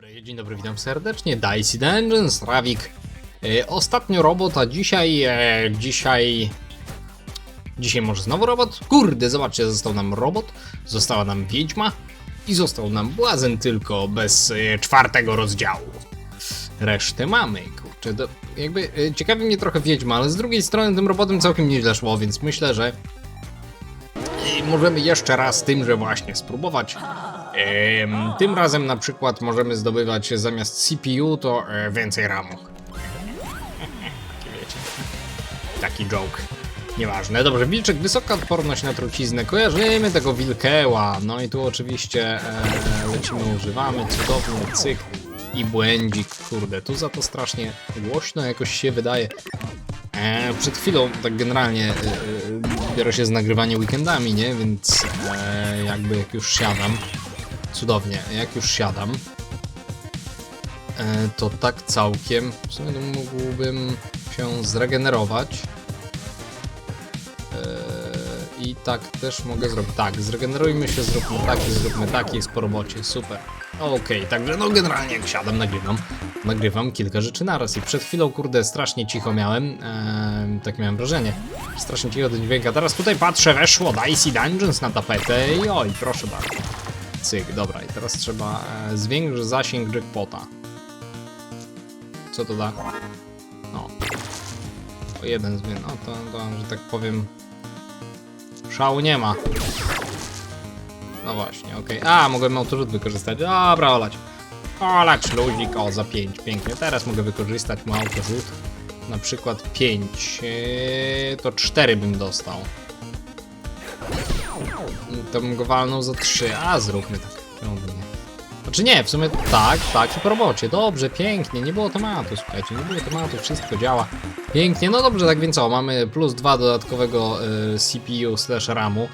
dobry, dzień dobry, witam serdecznie. Dicey Dungeons, Rawik. E, ostatnio robot, a dzisiaj. E, dzisiaj. Dzisiaj może znowu robot? Kurde, zobaczcie, został nam robot, została nam wiedźma i został nam błazen tylko bez e, czwartego rozdziału. Resztę mamy, kurczę, do, jakby ciekawi mnie trochę wiedźma, ale z drugiej strony tym robotem całkiem nieźle szło, więc myślę, że możemy jeszcze raz tymże właśnie spróbować. Tym razem na przykład możemy zdobywać zamiast CPU to e, więcej RAMu. Taki joke. Nieważne. Dobrze, wilczek, wysoka odporność na truciznę. Kojarzymy tego wilkeła. No i tu oczywiście e, lecimy, używamy. Cudowny cyk i błędzik. Kurde, tu za to strasznie głośno jakoś się wydaje. E, przed chwilą, tak generalnie, e, e, biorę się z nagrywania weekendami, nie? Więc e, jakby jak już siadam, cudownie, jak już siadam, e, to tak całkiem, w sumie mógłbym się zregenerować. E, I tak też mogę zrobić. Tak, zregenerujmy się, zróbmy taki, zróbmy taki, jest po robocie, super. Okej, także no generalnie jak siadam, nagrywam, nagrywam kilka rzeczy naraz i przed chwilą, kurde, strasznie cicho miałem, em, tak miałem wrażenie, strasznie cicho ten dźwięk, a teraz tutaj patrzę, weszło Dicey Dungeons na tapetę i oj, proszę bardzo. Cyk, dobra, i teraz trzeba e, zwiększyć zasięg jackpota. Co to da? No. O jeden zmian, no to, to, że tak powiem, szału nie ma. No właśnie, okej. A, mogłem autorzut wykorzystać. Dobra, olać. Olać luzik, o, za 5, pięknie. Teraz mogę wykorzystać mój autorzut. Na przykład 5, yy, to 4 bym dostał. To bym go walnął za 3, a zróbmy tak. Nie? Znaczy nie, w sumie tak, tak po robocie. Dobrze, pięknie, nie było tematu, słuchajcie, nie było tematu, wszystko działa. Pięknie, no dobrze, tak więc o, mamy plus 2 dodatkowego y, CPU slash RAMu.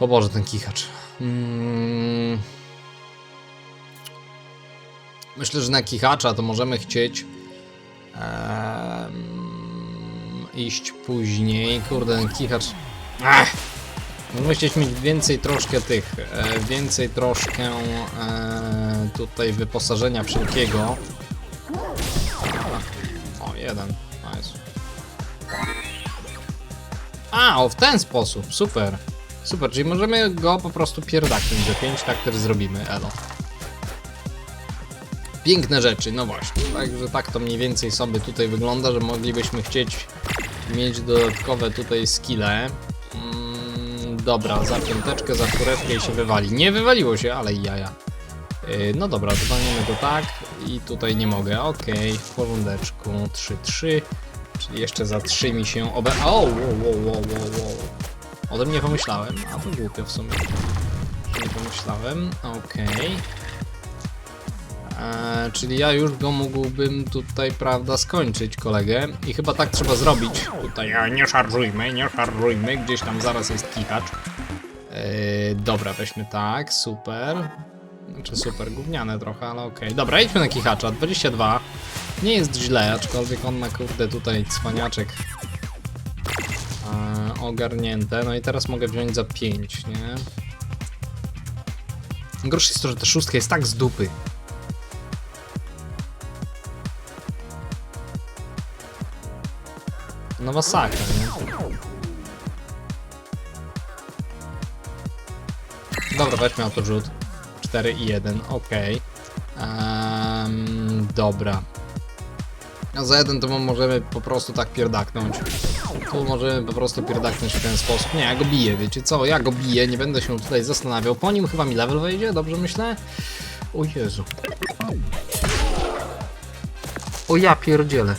O Boże, ten kichacz. Mm. Myślę, że na kichacza to możemy chcieć em, iść później. Kurde, ten kichacz. Chcieć mieć więcej troszkę tych, e, więcej troszkę e, tutaj wyposażenia wszelkiego. O, jeden. Nice. A, o, w ten sposób, super. Super, czyli możemy go po prostu pierdaknąć do 5, tak też zrobimy, elo. Piękne rzeczy, no właśnie. Także tak to mniej więcej sobie tutaj wygląda, że moglibyśmy chcieć mieć dodatkowe tutaj skille. Dobra, za piąteczkę, za czwóreczkę i się wywali. Nie wywaliło się, ale jaja. Yy, no dobra, zwalniamy to tak i tutaj nie mogę. Okej, w porządeczku. 3-3. Czyli jeszcze za 3 mi się obe... O, wow, wow, wow, wow. O tym pomyślałem, a to głupio w sumie. Nie pomyślałem, okej. Eee, Czyli ja już go mógłbym tutaj, prawda, skończyć kolegę i chyba tak trzeba zrobić. Tutaj e, nie szarżujmy, nie szarżujmy, gdzieś tam zaraz jest kichacz. Eee, dobra, weźmy tak, super. Znaczy super, gówniane trochę, ale okej. Dobra, idźmy na kichacza, 22. Nie jest źle, aczkolwiek on ma kurde tutaj cwaniaczek e, ogarnięte. No i teraz mogę wziąć za 5, nie? Gorsze jest to, że ta szóstka jest tak z dupy. No masakra, nie? Dobra, weźmy autorzut. 4 i 1, okej. Em, dobra. A za jeden to możemy po prostu tak pierdaknąć. Tu możemy po prostu pierdaknąć w ten sposób. Nie, ja go biję, wiecie co? Ja go biję, nie będę się tutaj zastanawiał. Po nim chyba mi level wejdzie, dobrze myślę? O Jezu. O ja pierdzielę.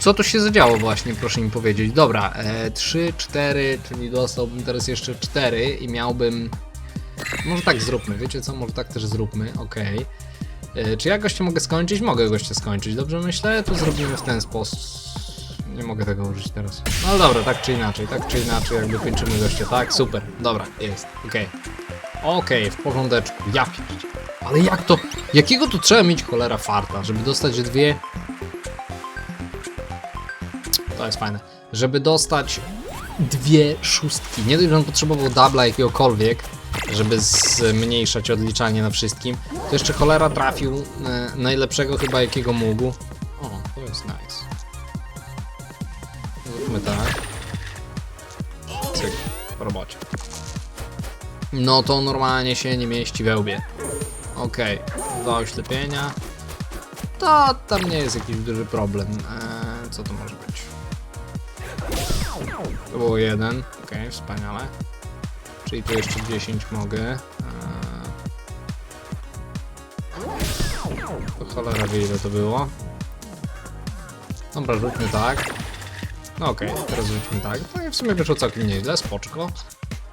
Co tu się zadziało właśnie, proszę mi powiedzieć. Dobra, e, 3, 4, czyli dostałbym teraz jeszcze 4 i miałbym... Może tak zróbmy, wiecie co? Może tak też zróbmy, okej. E, Czy ja gościa mogę skończyć? Mogę gościa skończyć, dobrze myślę? To zrobimy w ten sposób. Nie mogę tego użyć teraz. No dobra, tak czy inaczej, tak czy inaczej, jakby kończymy gościa, tak? Super, dobra, jest, okej. Okej, w porządeczku, ja pierdzie. Ale jak to, jakiego tu trzeba mieć cholera farta, żeby dostać dwie... To jest fajne. Żeby dostać dwie szóstki. Nie dość, że on potrzebował dubla jakiegokolwiek, żeby zmniejszać odliczanie na wszystkim. To jeszcze cholera trafił e, najlepszego chyba jakiego mógł. O, to jest nice. Zróbmy tak. Cyk, po robocie. No to normalnie się nie mieści we łbie. Okej, dwa oślepienia. To tam nie jest jakiś duży problem. Eee, co to może? To było jeden. Okej, wspaniale. Czyli tu jeszcze 10 mogę. Eee... To cholera wie ile to było. Dobra, rzućmy tak. No okej, teraz rzućmy tak. No i w sumie wyszło całkiem nieźle, spoczko.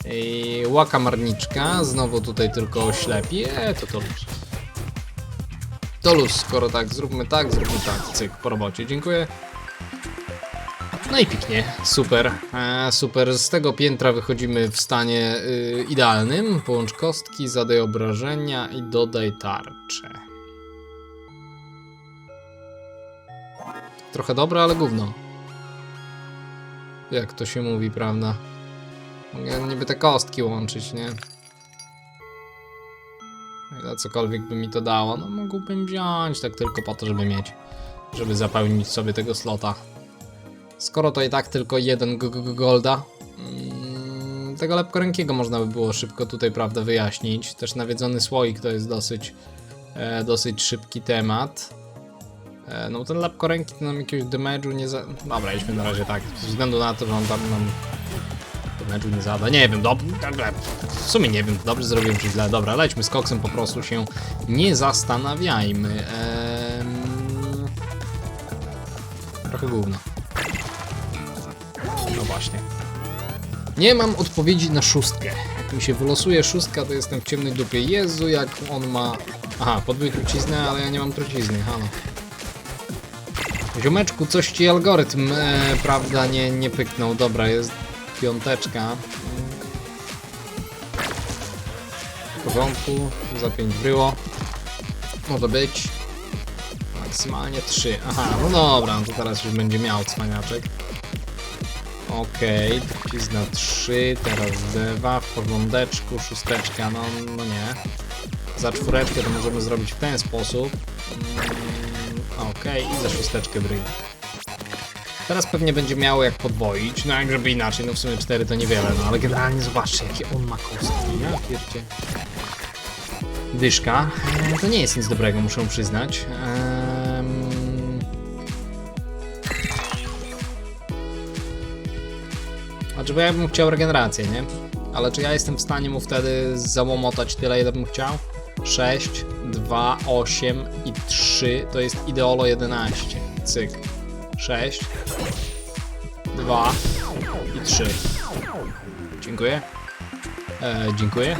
I łaka marniczka, znowu tutaj tylko oślepi. Eee, to to luz. To luz, skoro tak, zróbmy tak, zróbmy tak. Cyk, po robocie, dziękuję. No i super, e, super. Z tego piętra wychodzimy w stanie y, idealnym. Połącz kostki, zadaj obrażenia i dodaj tarczę. Trochę dobre, ale gówno. Jak to się mówi, prawda? Mogę niby te kostki łączyć, nie? Ile cokolwiek by mi to dało, no mógłbym wziąć tak tylko po to, żeby mieć, żeby zapełnić sobie tego slota. Skoro to i tak tylko jeden golda, mm, tego lepkorękiego można by było szybko tutaj, prawda, wyjaśnić. Też nawiedzony słoik to jest dosyć, e, dosyć szybki temat. E, no ten lepkoręki to nam jakiegoś damage'u nie za... Dobra, idźmy na razie tak, ze względu na to, że on tam nam damage'u nie zada. Nie wiem, dob... w sumie nie wiem, dobrze zrobiłem czy źle. Dobra, lećmy z koksem, po prostu się nie zastanawiajmy. Trochę gówno. Właśnie. Nie mam odpowiedzi na szóstkę. Jak mi się wylosuje szóstka, to jestem w ciemnej dupie. Jezu, jak on ma... Aha, podwój truciznę, ale ja nie mam trucizny, halo. Ziomeczku, coś ci algorytm, e, prawda, nie, nie pyknął. Dobra, jest piąteczka. W porządku, za 5 było. Może być. Maksymalnie 3. Aha, no dobra, no to teraz już będzie miał cwaniaczek. Okej, trucizna 3, teraz dewa, w porządeczku, szósteczka, no, no nie. Za czwóreczkę to możemy zrobić w ten sposób. Mm, Okej, i za szósteczkę bryj. Teraz pewnie będzie miało jak podwoić, no jak żeby inaczej, no w sumie 4 to niewiele, no ale generalnie zobaczcie jakie on ma kostki, ja pierdzie. Dyszka, e, to nie jest nic dobrego, muszę przyznać. Ehm... Znaczy, bo ja bym chciał regenerację, nie? Ale czy ja jestem w stanie mu wtedy załomotać tyle, ile bym chciał? 6, 2, 8 i 3 to jest ideolo 11. Cyk. 6, 2 i 3. Dziękuję. E, dziękuję.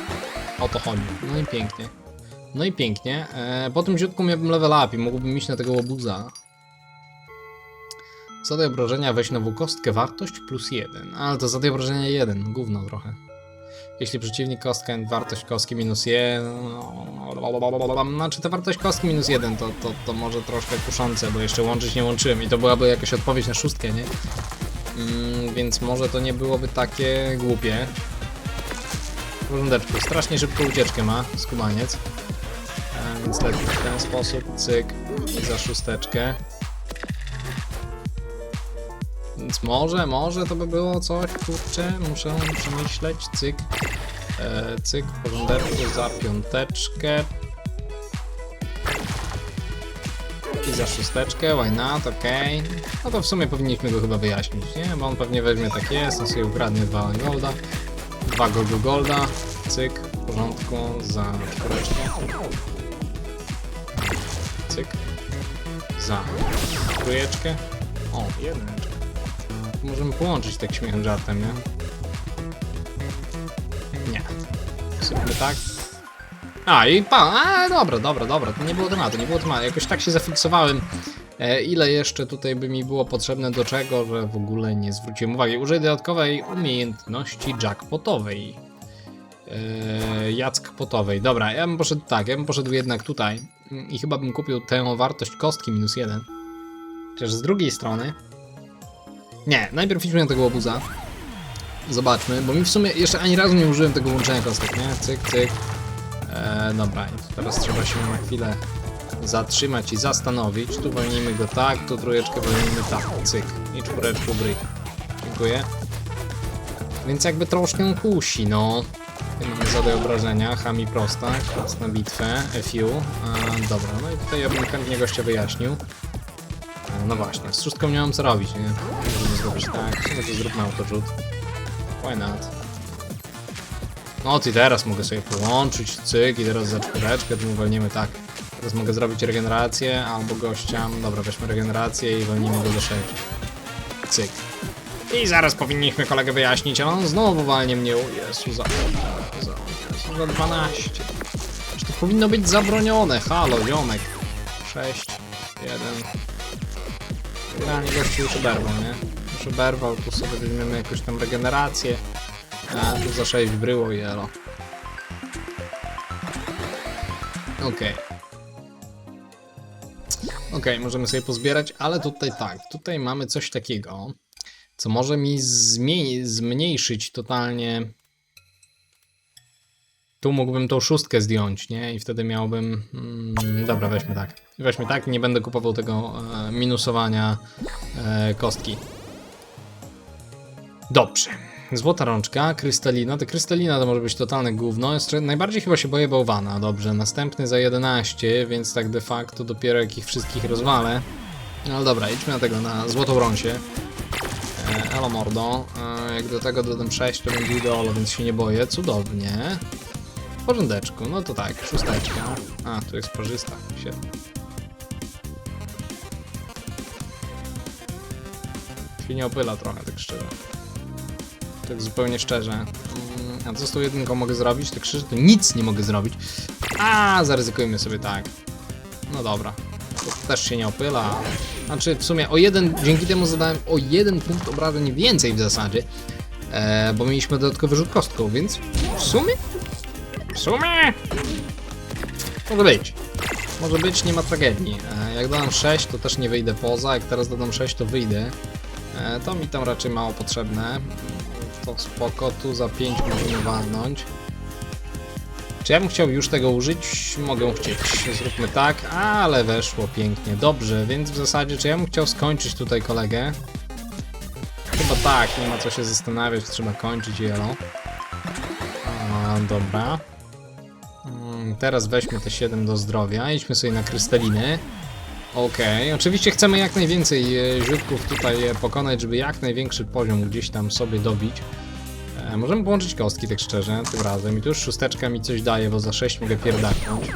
O to chodzi. No i pięknie. No i pięknie. E, po tym ziutku miałbym level up i mógłbym iść na tego łobuza. Zadaj obrażenia, weź nową kostkę, wartość plus 1. Ale to zadaj obrażenia 1, gówno trochę. Jeśli przeciwnik kostka, wartość kostki minus 1. Znaczy, ta wartość kostki minus 1 to, to, to może troszkę kuszące, bo jeszcze łączyć nie łączyłem i to byłaby jakaś odpowiedź na szóstkę, nie? Mm, więc może to nie byłoby takie głupie. Porządeczku, strasznie szybko ucieczkę ma skubaniec. E, więc lepiej w ten sposób, cyk, za szósteczkę. Więc może, może to by było coś, kurczę, muszę przemyśleć, cyk, e, cyk, porządeczku za piąteczkę. I za szósteczkę, why not, okej. No to w sumie powinniśmy go chyba wyjaśnić, nie? Bo on pewnie weźmie tak jest, on sobie ukradnie dwa golda, dwa gold golda, cyk, w porządku, za czwóreczkę. Cyk, za trójeczkę. O, jedyneczkę. Możemy połączyć tak śmiechem żartem, nie? Nie. Zróbmy tak. A, i pa, a, dobra, dobra, dobra, to nie było tematu, nie było tematu. Jakoś tak się zafiksowałem, e, ile jeszcze tutaj by mi było potrzebne do czego, że w ogóle nie zwróciłem uwagi. Użyj dodatkowej umiejętności jackpotowej. E, jackpotowej. Dobra, ja bym poszedł tak, ja bym poszedł jednak tutaj i chyba bym kupił tę wartość kostki minus jeden. Chociaż z drugiej strony... Nie, najpierw idźmy na tego łobuza. Zobaczmy, bo mi w sumie jeszcze ani razu nie użyłem tego łączenia kostek, nie? Cyk, cyk. Eee, dobra, teraz trzeba się na chwilę zatrzymać i zastanowić. Tu wolnimy go tak, tu trójeczkę wolnimy tak, cyk. I czwóreczkę bryk. Dziękuję. Więc jakby troszkę kusi, no. Mamy zadaj obrażenia, chami prosta, czas na bitwę, FU. A, dobra, no i tutaj ja bym chętnie gościa wyjaśnił. A, no właśnie, z szóstką nie mam co robić, nie? Tak, w sumie to zróbmy autorzut. Why not? No i teraz mogę sobie połączyć, cyk, i teraz za czwóreczkę, tu uwolnimy tak. Teraz mogę zrobić regenerację, albo gościa, dobra, weźmy regenerację i wolnimy go do 6. Cyk. I zaraz powinniśmy kolegę wyjaśnić, ale on znowu walnie mnie, o Jezu, za, za, Jezu, za 12. Czy to powinno być zabronione, halo, ziomek. 6, 1. Generalnie gościu już oberwał, nie? Już tu sobie weźmiemy jakąś tam regenerację. A, tu za 6 bryło i elo. Okej. Okej, możemy sobie pozbierać, ale tutaj tak, tutaj mamy coś takiego, co może mi zmniejszyć totalnie. Tu mógłbym tą szóstkę zdjąć, nie? I wtedy miałbym. Mm, dobra, weźmy tak. Weźmy tak, nie będę kupował tego e, minusowania e, kostki. Dobrze. Złota rączka, krystalina. Ta krystalina to może być totalne gówno. Jeszcze najbardziej chyba się boję bałwana. Dobrze, następny za 11, więc tak de facto dopiero jak ich wszystkich rozwalę. No dobra, idźmy na tego, na złotą rąsię. E, elo mordo. E, jak do tego dodam 6, to będzie ideolo, więc się nie boję. Cudownie. W porządeczku, no to tak, szósteczka. A, tu jest parzysta. Świetnie. Się nie opyla trochę, tak szczerze. Tak zupełnie szczerze. Mm, A co z tą jedynką mogę zrobić? Tak szczerze to nic nie mogę zrobić. A, zaryzykujmy sobie tak. No dobra. To też się nie opyla. Znaczy w sumie o jeden, dzięki temu zadałem o jeden punkt obrażeń więcej w zasadzie. E, bo mieliśmy dodatkowy rzut kostką, więc w sumie? W sumie? Może być. Może być, nie ma tragedii. E, jak dodam 6, to też nie wyjdę poza. Jak teraz dodam 6, to wyjdę. E, to mi tam raczej mało potrzebne. To spoko, tu za 5 możemy walnąć. Czy ja bym chciał już tego użyć? Mogę chcieć. Zróbmy tak, ale weszło pięknie. Dobrze, więc w zasadzie, czy ja bym chciał skończyć tutaj kolegę? Chyba tak, nie ma co się zastanawiać, trzeba kończyć jelo. Dobra. Mm, Teraz weźmy te 7 do zdrowia, idźmy sobie na krystaliny. Okej, oczywiście chcemy jak najwięcej e, źródków tutaj e, pokonać, żeby jak największy poziom gdzieś tam sobie dobić. E, możemy połączyć kostki, tak szczerze, tym razem. I tu już szósteczka mi coś daje, bo za 6 mogę pierdaknąć.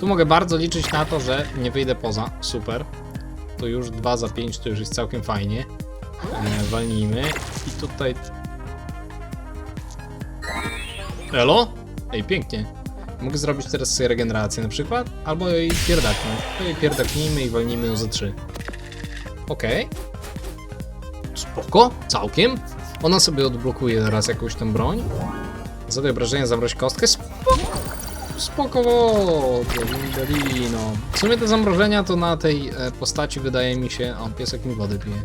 Tu mogę bardzo liczyć na to, że nie wyjdę poza. Super. To już 2 za 5 to już jest całkiem fajnie. E, walnijmy. I tutaj... Elo? Ej, pięknie. Mogę zrobić teraz sobie regenerację na przykład, albo jej pierdaknąć. To jej pierdaknijmy i walnijmy ją za 3. Okej. Spoko, całkiem. Ona sobie odblokuje teraz jakąś tam broń. Zadaj obrażenia, zamroź kostkę. Spoko. Spoko, Delino. W sumie te zamrożenia to na tej e, postaci wydaje mi się... O, piesek mi wodę pije.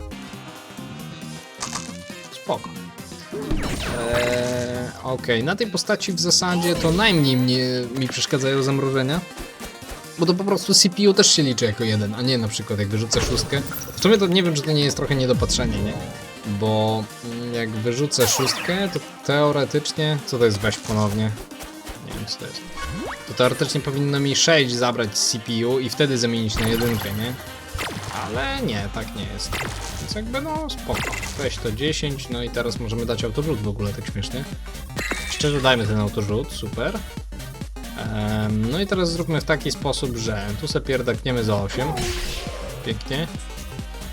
Okej, na tej postaci w zasadzie to najmniej mnie, mi przeszkadzają zamrożenia. Bo to po prostu CPU też się liczy jako jeden, a nie na przykład jak wyrzucę szóstkę. W sumie to nie wiem, czy to nie jest trochę niedopatrzenie, nie? Bo mm, jak wyrzucę szóstkę, to teoretycznie... Co to jest weź ponownie? Nie wiem, co to jest. To teoretycznie powinno mi 6 zabrać z CPU i wtedy zamienić na jedynkę, nie? Ale nie, tak nie jest. Więc jakby no spoko. Weź to 10, no i teraz możemy dać autorzut w ogóle, tak śmiesznie. Szczerze dajmy ten autorzut, super. Em, no i teraz zróbmy w taki sposób, że tu sobie pierdakniemy za 8. Pięknie.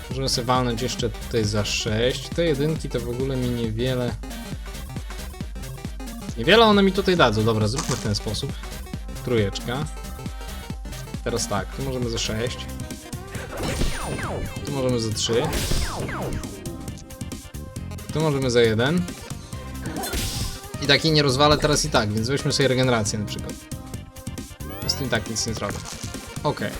Możemy sobie walnąć jeszcze tutaj za 6. Te jedynki to w ogóle mi niewiele... Niewiele one mi tutaj dadzą. Dobra, zróbmy w ten sposób. Trójeczka. Teraz tak, tu możemy za 6. Tu możemy za 3. Tu możemy za 1. I taki nie rozwalę teraz i tak, więc weźmy sobie regenerację na przykład. Z tym tak nic nie zrobię. Okej.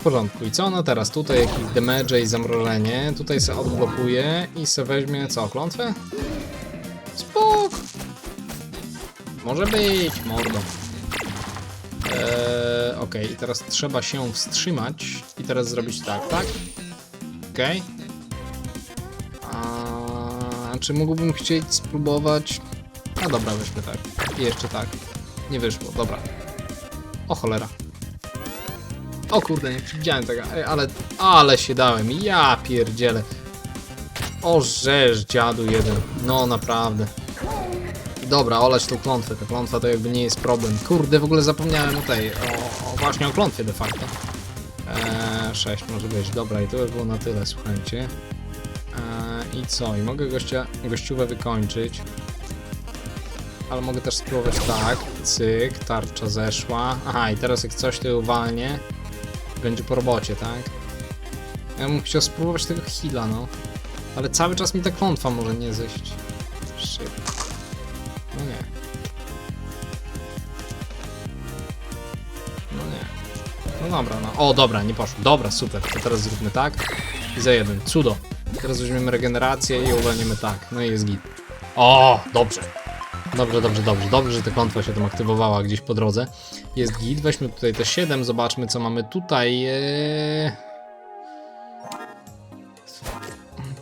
w porządku. I co ona teraz? Tutaj jakiś damage i zamrożenie. Tutaj se odblokuje i se weźmie co? Klątwę? Spok! Może być, mordo. Eee, Okej, i teraz trzeba się wstrzymać i teraz zrobić tak, tak? Okej. A czy mógłbym chcieć spróbować? A dobra, weźmy tak. I jeszcze tak. Nie wyszło, dobra. O cholera. O kurde, nie przewidziałem tego, ale, ale się dałem, ja pierdzielę. O żeż, dziadu jeden, no naprawdę. Dobra, olać tą klątwę, ta klątwa to jakby nie jest problem. Kurde, w ogóle zapomniałem o tej, o, o właśnie o klątwie de facto. Eee, 6 może być, dobra i to by było na tyle, słuchajcie. Eee, I co, i mogę gościa, gościówę wykończyć. Ale mogę też spróbować tak, cyk, tarcza zeszła. Aha, i teraz jak coś to uwalnie, będzie po robocie, tak? Ja bym chciał spróbować tego heala, no. Ale cały czas mi ta klątwa może nie zejść. Shit. No nie. No nie. No dobra, no. O, dobra, nie poszło. Dobra, super. To teraz zróbmy tak. I za jeden. Cudo. Teraz weźmiemy regenerację i uwolnimy tak. No i jest git. O, dobrze. Dobrze, dobrze, dobrze. Dobrze, że ta klątwa się tam aktywowała gdzieś po drodze. Jest git. Weźmy tutaj te 7. Zobaczmy, co mamy tutaj. Eee...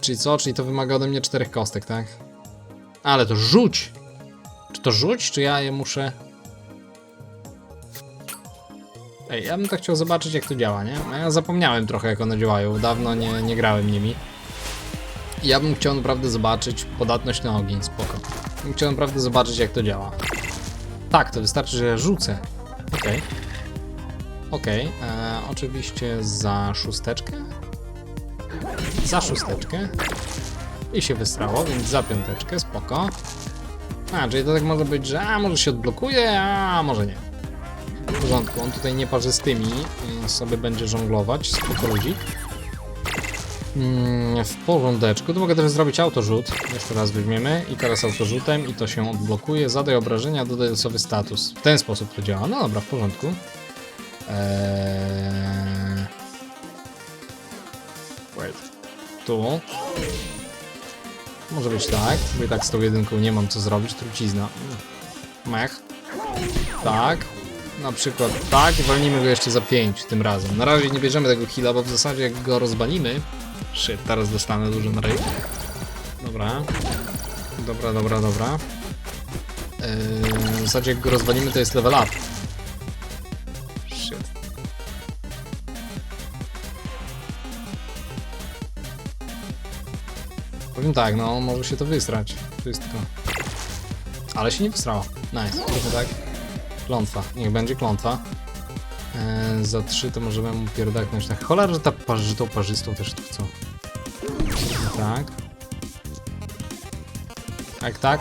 Czyli co? Czyli to wymaga ode mnie czterech kostek, tak? Ale to rzuć! Czy to rzuć, czy ja je muszę... Ej, ja bym tak chciał zobaczyć, jak to działa, nie? No Ja zapomniałem trochę, jak one działają. Dawno nie, nie grałem nimi. Ja bym chciał naprawdę zobaczyć podatność na ogień, spoko. Bym chciał naprawdę zobaczyć, jak to działa. Tak, to wystarczy, że rzucę. Okej. Okej, e, oczywiście za szósteczkę. Za szósteczkę. I się wystrało, więc za piąteczkę, spoko. A, czyli to tak może być, że a, może się odblokuje, a może nie. W porządku, on tutaj nieparzystymi sobie będzie żonglować, spoko ludzik. Mm, w porządeczku, to mogę też zrobić autorzut. Jeszcze raz weźmiemy i teraz autorzutem i to się odblokuje. Zadaj obrażenia, dodaj losowy status. W ten sposób to działa. No dobra, w porządku. Eee... Wait. Tu. Może być tak, bo i tak z tą jedynką nie mam co zrobić. Trucizna. Mech. Tak. Na przykład tak. Walnimy go jeszcze za 5 tym razem. Na razie nie bierzemy tego heala, bo w zasadzie jak go rozbalimy... Shit, teraz dostanę dużo na ryj. Dobra. Dobra, dobra, dobra. Yy, w zasadzie jak go rozwalimy to jest level up. Powiem tak, no może się to wysrać. Wszystko. Ale się nie wysrało. Nice. Tak. Klątwa. Niech będzie klątwa. Eee, za 3 to możemy mu pierdaknąć tak. Cholera, że ta parzy, tą parzystą też tu chcą. Tak. Jak tak?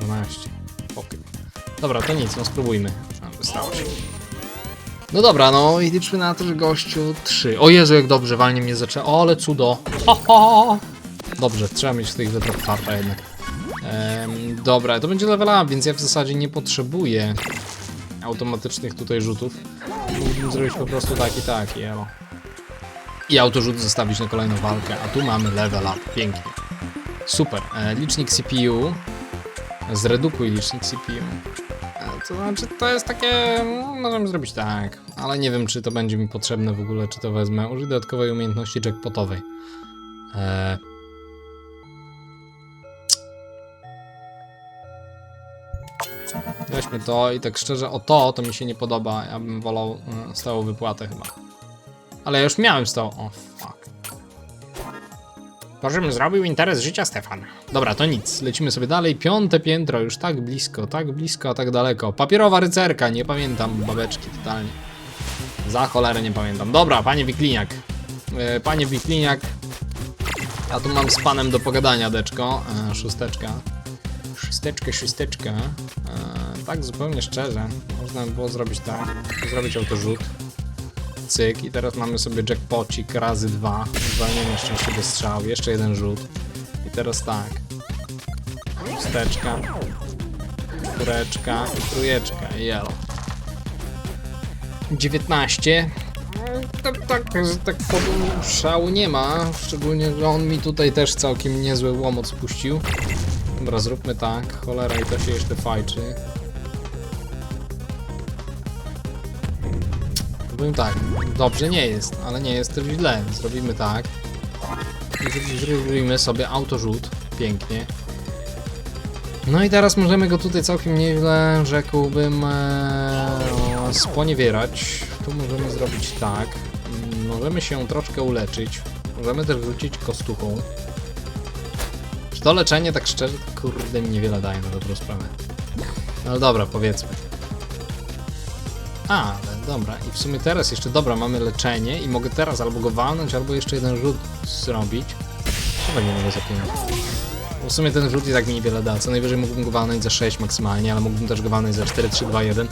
12. Okej. Dobra, to nic, no spróbujmy. A, się. No dobra, no i liczmy na to, że gościu 3. O Jezu, jak dobrze, walnie mnie zaczęło. O, ale cudo. Ho, ho. Dobrze, trzeba mieć tych wetrach farta jednak. Em, dobra, to będzie level up, więc ja w zasadzie nie potrzebuję automatycznych tutaj rzutów. Mógłbym zrobić po prostu tak i tak, jelo. I autorzut zostawić na kolejną walkę, a tu mamy level up, pięknie. Super, e, licznik CPU. Zredukuj licznik CPU. E, to znaczy, to jest takie, no, możemy zrobić tak, ale nie wiem, czy to będzie mi potrzebne w ogóle, czy to wezmę. Użyj dodatkowej umiejętności jackpotowej. E, Weźmy to i tak szczerze, o to, to mi się nie podoba. Ja bym wolał stałą wypłatę chyba. Ale ja już miałem stałą. O, fuck. To, żebym zrobił interes życia, Stefan. Dobra, to nic. Lecimy sobie dalej. Piąte piętro, już tak blisko, tak blisko, a tak daleko. Papierowa rycerka, nie pamiętam babeczki totalnie. Za cholerę nie pamiętam. Dobra, panie Wikliniak. E, panie Wikliniak. Ja tu mam z panem do pogadania, deczko. E, szósteczka. Szósteczkę, szósteczkę. E, tak zupełnie szczerze, można by było zrobić tak. Zrobić autorzut. Cyk i teraz mamy sobie jackpocik razy dwa. Zwalnienie szczęśliwy strzał, jeszcze jeden rzut. I teraz tak. Szósteczka. Czwóreczka i trójeczka. Yellow. 19. Tak, tak, tak szału nie ma. Szczególnie, że on mi tutaj też całkiem niezły łomot spuścił. Dobra, zróbmy tak. Cholera i to się jeszcze fajczy. Powiem tak, dobrze nie jest, ale nie jest też źle. Zrobimy tak. Zr- Zrobimy sobie autorzut. Pięknie. No i teraz możemy go tutaj całkiem nieźle, rzekłbym, e, sponiewierać. Tu możemy zrobić tak. Możemy się troszkę uleczyć. Możemy też wrzucić kostuchą. To leczenie, tak szczerze, kurde mi niewiele daje na dobrą sprawę. No dobra, powiedzmy. A, ale dobra. I w sumie teraz jeszcze, dobra, mamy leczenie i mogę teraz albo go walnąć, albo jeszcze jeden rzut zrobić. Chyba nie mogę zapiąć. Bo W sumie ten rzut i tak mi niewiele da. Co najwyżej mógłbym go walnąć za 6 maksymalnie, ale mógłbym też go walnąć za 4, 3, 2, 1.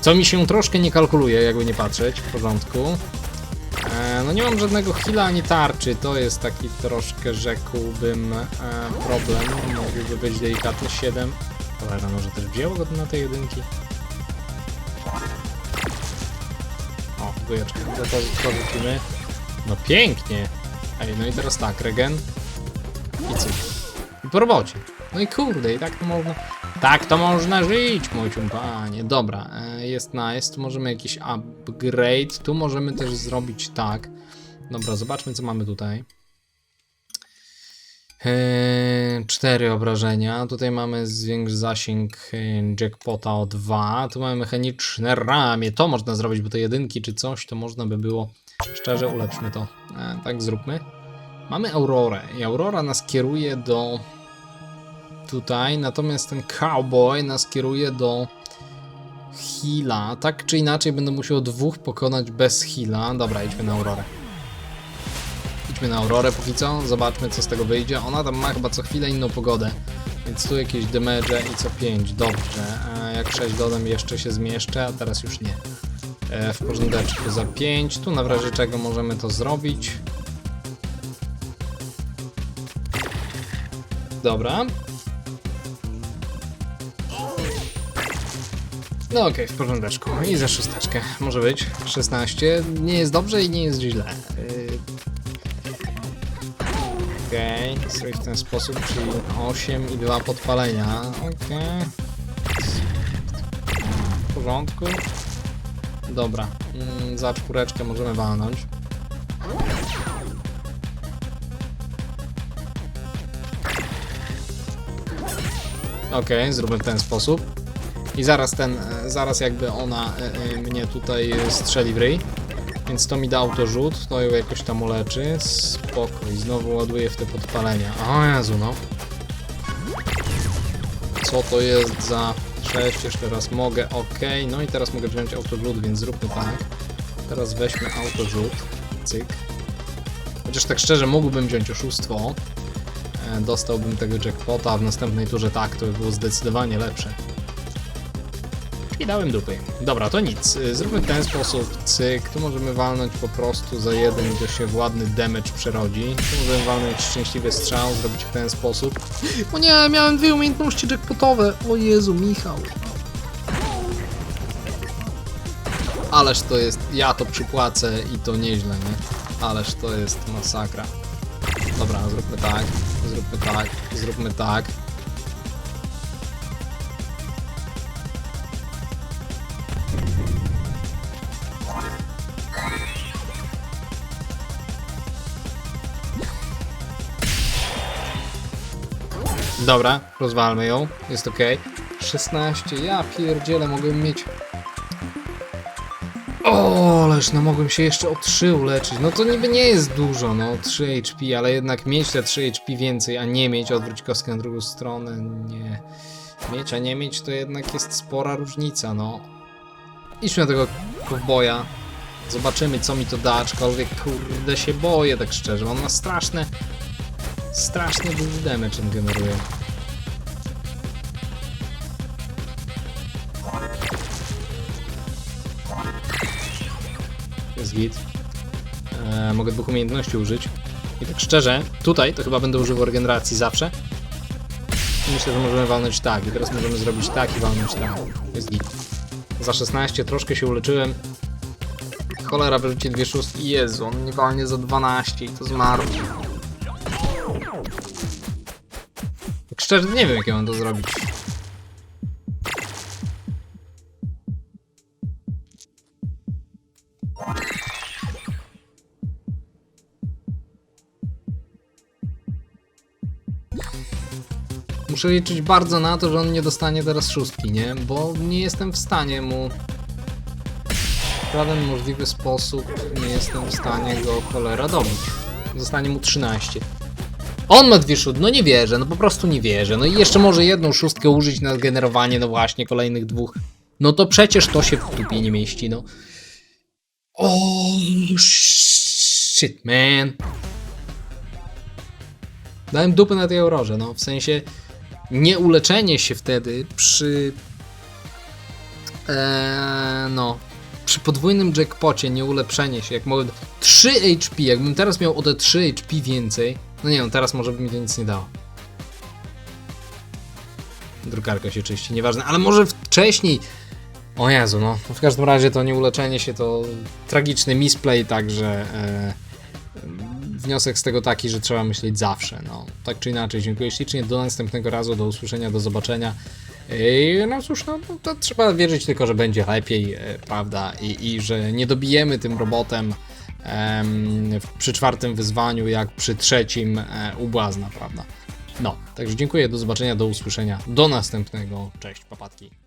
Co mi się troszkę nie kalkuluje, jakby nie patrzeć. W porządku. No nie mam żadnego heala ani tarczy. To jest taki troszkę, rzekłbym, e, problem. Mógłby być delikatny 7. Cholera, może też wzięło go na te jedynki. O, dwójeczkę. To, to, to rzucimy. No pięknie. Ej, no i teraz tak, regen. I cyk. I po robocie. No i kurde, i tak to można. Tak to można żyć, mój panie. Dobra, e, jest nice. Tu możemy jakiś upgrade. Tu możemy też zrobić tak. Dobra, zobaczmy, co mamy tutaj. Eee, Cztery obrażenia. Tutaj mamy zwiększ zasięg e, jackpota o 2. Tu mamy mechaniczne ramię. To można zrobić, bo te jedynki czy coś, to można by było. Szczerze, ulepszmy to. E, tak zróbmy. Mamy Aurorę i Aurora nas kieruje do tutaj, natomiast ten cowboy nas kieruje do Hila. Tak czy inaczej będę musiał dwóch pokonać bez Hila. Dobra, idźmy na Aurorę. Na Aurorę póki co, zobaczmy co z tego wyjdzie. Ona tam ma chyba co chwilę inną pogodę, więc tu jakieś damage i co 5, dobrze. A jak 6 dodam jeszcze się zmieszczę, a teraz już nie. E, w porządeczku za 5, tu na razie czego możemy to zrobić. Dobra. No okej, w porządeczku. I za szósteczkę. Może być. 16. Nie jest dobrze i nie jest źle. Yy... Okej, okay. zrobić w ten sposób, czyli 8 i 2 podpalenia. Okej. W porządku. Dobra. Mm, za czwóreczkę możemy walnąć. Okej, zróbmy w ten sposób. I zaraz ten, e, zaraz jakby ona e, e, mnie tutaj strzeli w ryj. Więc to mi da autorzut, to ją jakoś tam uleczy. Spoko, i znowu ładuję w te podpalenia. O Jezu, no. Co to jest za 6? Jeszcze raz mogę, ok. No i teraz mogę wziąć autorzut, więc zróbmy tak. Teraz weźmy autorzut. Cyk. Chociaż tak szczerze mógłbym wziąć oszustwo. E, Dostałbym tego jackpota, a w następnej turze tak, to by było zdecydowanie lepsze. I dałem dupy. Dobra, to nic. Y, Zróbmy w ten sposób. Cyk. Tu możemy walnąć po prostu za jeden to się ładny damage przerodzi. Tu możemy walnąć szczęśliwy strzał, zrobić w ten sposób. O nie, miałem dwie umiejętności jackpotowe. O Jezu, Michał. Ależ to jest... Ja to przypłacę i to nieźle, nie? Ależ to jest masakra. Dobra, zróbmy tak. Zróbmy tak. Zróbmy tak. Dobra, rozwalmy ją. Jest ok. 16. Ja pierdzielę, mogłem mieć. O, ależ no mogłem się jeszcze o 3 uleczyć. No to niby nie jest dużo, no 3 HP, ale jednak mieć te 3 HP więcej, a nie mieć, odwróć kostkę na drugą stronę, nie. Mieć, a nie mieć to jednak jest spora różnica, no. Idźmy na tego kowboja. Zobaczymy co mi to da, aczkolwiek kurde się boję tak szczerze. On ma straszne, strasznie duży damage on generuje. Jest git. E, mogę dwóch umiejętności użyć. I tak szczerze, tutaj to chyba będę używał regeneracji zawsze. I myślę, że możemy walnąć tak. I teraz możemy zrobić tak i walnąć tak. Jest git. Za 16 troszkę się uleczyłem. cholera wyrzuci dwie szóstki. Jezu, on nie walnie za 12 i to zmarł. Tak szczerze nie wiem jak ja mam to zrobić. Muszę liczyć bardzo na to, że on nie dostanie teraz szóstki, nie? Bo nie jestem w stanie mu w żaden możliwy sposób nie jestem w stanie go cholera dobić. Zostanie mu 13. On ma dwie szóstki, no nie wierzę, no po prostu nie wierzę. No i jeszcze może jedną szóstkę użyć na generowanie, no właśnie, kolejnych dwóch. No to przecież to się w dupie nie mieści, no. O shit, man. Dałem dupy na tej aurorze, no w sensie nieuleczenie się wtedy przy Eee, no. Przy podwójnym jackpocie, nie ulepszenie się, jak mogę. 3 HP, jakbym teraz miał o te 3 HP więcej. No nie wiem, teraz może by mi to nic nie dało. Drukarka się czyści, nieważne, ale może wcześniej. O Jezu, no. W każdym razie to nieuleczenie się to tragiczny misplay, także. E, wniosek z tego taki, że trzeba myśleć zawsze. No, tak czy inaczej, dziękuję ślicznie. Do następnego razu, do usłyszenia, do zobaczenia. Ej, No cóż, no, no to trzeba wierzyć tylko, że będzie lepiej, e, prawda? I, i że nie dobijemy tym robotem przy czwartym wyzwaniu, jak przy trzecim e, u błazna, prawda? No, także dziękuję, do zobaczenia, do usłyszenia, do następnego. Cześć, papatki.